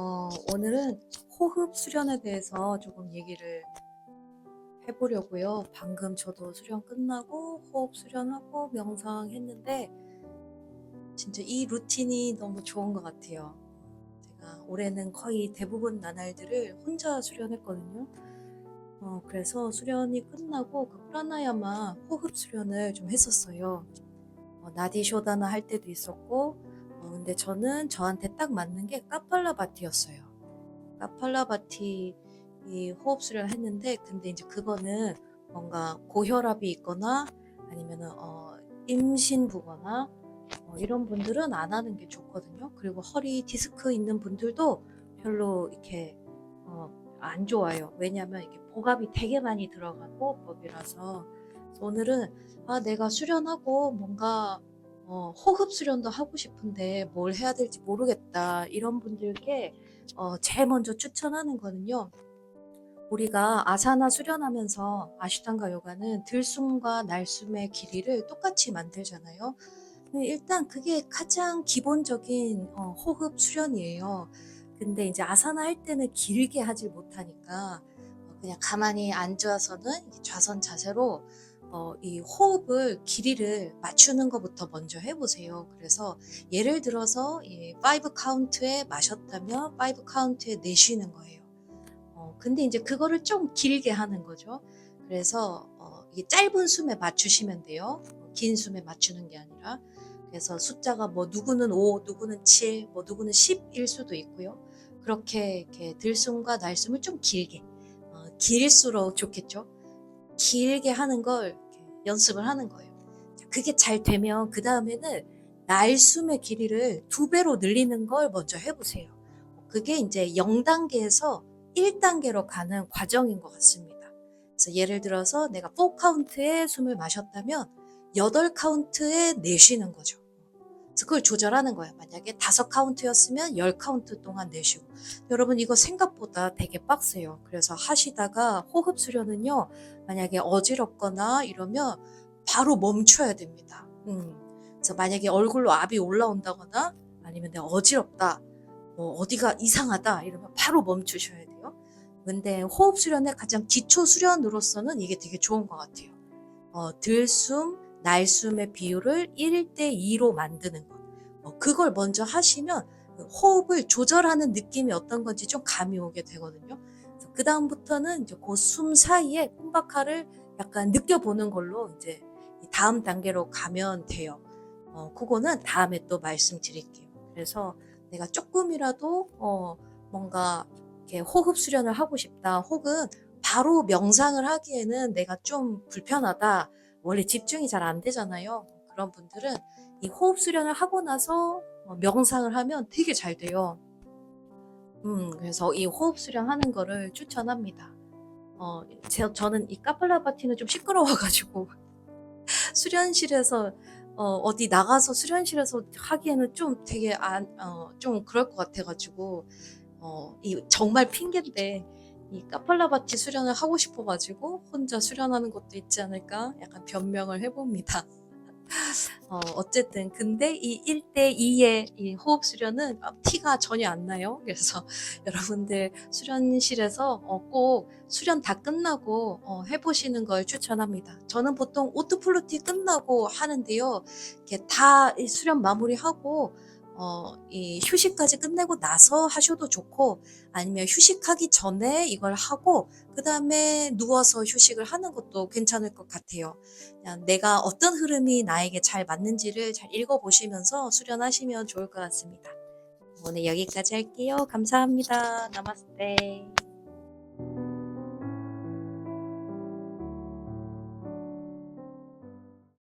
어, 오늘은 호흡 수련에 대해서 조금 얘기를 해보려고요. 방금 저도 수련 끝나고 호흡 수련하고 명상했는데 진짜 이 루틴이 너무 좋은 것 같아요. 제가 올해는 거의 대부분 나날들을 혼자 수련했거든요. 어, 그래서 수련이 끝나고 그 프라나야마 호흡 수련을 좀 했었어요. 어, 나디쇼다나 할 때도 있었고 어, 근데 저는 저한테 딱 맞는 게 까팔라바티였어요. 까팔라바티 이 호흡 수련 했는데 근데 이제 그거는 뭔가 고혈압이 있거나 아니면은 어, 임신 부거나 어, 이런 분들은 안 하는 게 좋거든요. 그리고 허리 디스크 있는 분들도 별로 이렇게 어, 안 좋아요. 왜냐하면 이게 복압이 되게 많이 들어가고 법이라서 오늘은 아 내가 수련하고 뭔가 어, 호흡 수련도 하고 싶은데 뭘 해야 될지 모르겠다 이런 분들께 어, 제일 먼저 추천하는 거는요. 우리가 아사나 수련하면서 아시탄가 요가는 들숨과 날숨의 길이를 똑같이 만들잖아요. 일단 그게 가장 기본적인 어, 호흡 수련이에요. 근데 이제 아사나 할 때는 길게 하질 못하니까 어, 그냥 가만히 앉아서는 좌선 자세로 어, 이 호흡을 길이를 맞추는 것부터 먼저 해보세요. 그래서 예를 들어서 이5 카운트에 마셨다면 5 카운트에 내쉬는 거예요. 어, 근데 이제 그거를 좀 길게 하는 거죠. 그래서 어, 이게 짧은 숨에 맞추시면 돼요. 어, 긴 숨에 맞추는 게 아니라. 그래서 숫자가 뭐 누구는 5, 누구는 7, 뭐 누구는 10일 수도 있고요. 그렇게 이렇게 들숨과 날숨을 좀 길게, 어, 길수록 좋겠죠. 길게 하는 걸 연습을 하는 거예요. 자, 그게 잘 되면 그 다음에는 날숨의 길이를 두 배로 늘리는 걸 먼저 해보세요. 그게 이제 0단계에서 1단계로 가는 과정인 것 같습니다. 그래서 예를 들어서 내가 4카운트에 숨을 마셨다면 8카운트에 내쉬는 거죠. 그걸 조절하는 거예요. 만약에 5카운트였으면 10카운트 동안 내쉬고. 여러분 이거 생각보다 되게 빡세요. 그래서 하시다가 호흡 수련은요. 만약에 어지럽거나 이러면 바로 멈춰야 됩니다. 음. 그래서 만약에 얼굴로 압이 올라온다거나 아니면 내가 어지럽다, 뭐 어디가 이상하다 이러면 바로 멈추셔야 돼요. 근데 호흡 수련의 가장 기초 수련으로서는 이게 되게 좋은 것 같아요. 어, 들숨, 날숨의 비율을 1대 2로 만드는 것. 어, 그걸 먼저 하시면 호흡을 조절하는 느낌이 어떤 건지 좀 감이 오게 되거든요. 그 다음부터는 이제 그 숨 사이에 콤바카를 약간 느껴보는 걸로 이제 이 다음 단계로 가면 돼요. 어, 그거는 다음에 또 말씀드릴게요. 그래서 내가 조금이라도 어, 뭔가 이렇게 호흡 수련을 하고 싶다. 혹은 바로 명상을 하기에는 내가 좀 불편하다. 원래 집중이 잘 안 되잖아요. 그런 분들은 이 호흡 수련을 하고 나서 어, 명상을 하면 되게 잘 돼요. 음, 그래서 이 호흡 수련 하는 거를 추천합니다. 어, 제, 저는 이 카팔라바티는 좀 시끄러워가지고 수련실에서 어, 어디 나가서 수련실에서 하기에는 좀 되게 안, 어, 좀 그럴 것 같아가지고 어, 이 정말 핑계인데 이 카팔라바티 수련을 하고 싶어가지고 혼자 수련하는 것도 있지 않을까 약간 변명을 해봅니다. 어, 어쨌든 근데 이 1대2의 이 호흡 수련은 티가 전혀 안 나요. 그래서 여러분들 수련실에서 어, 꼭 수련 다 끝나고 어, 해보시는 걸 추천합니다. 저는 보통 오토플루티 끝나고 하는데요. 이렇게 다이 수련 마무리하고 어, 이 휴식까지 끝내고 나서 하셔도 좋고 아니면 휴식하기 전에 이걸 하고 그 다음에 누워서 휴식을 하는 것도 괜찮을 것 같아요. 내가 어떤 흐름이 나에게 잘 맞는지를 잘 읽어보시면서 수련하시면 좋을 것 같습니다. 오늘 여기까지 할게요. 감사합니다. 나마스테.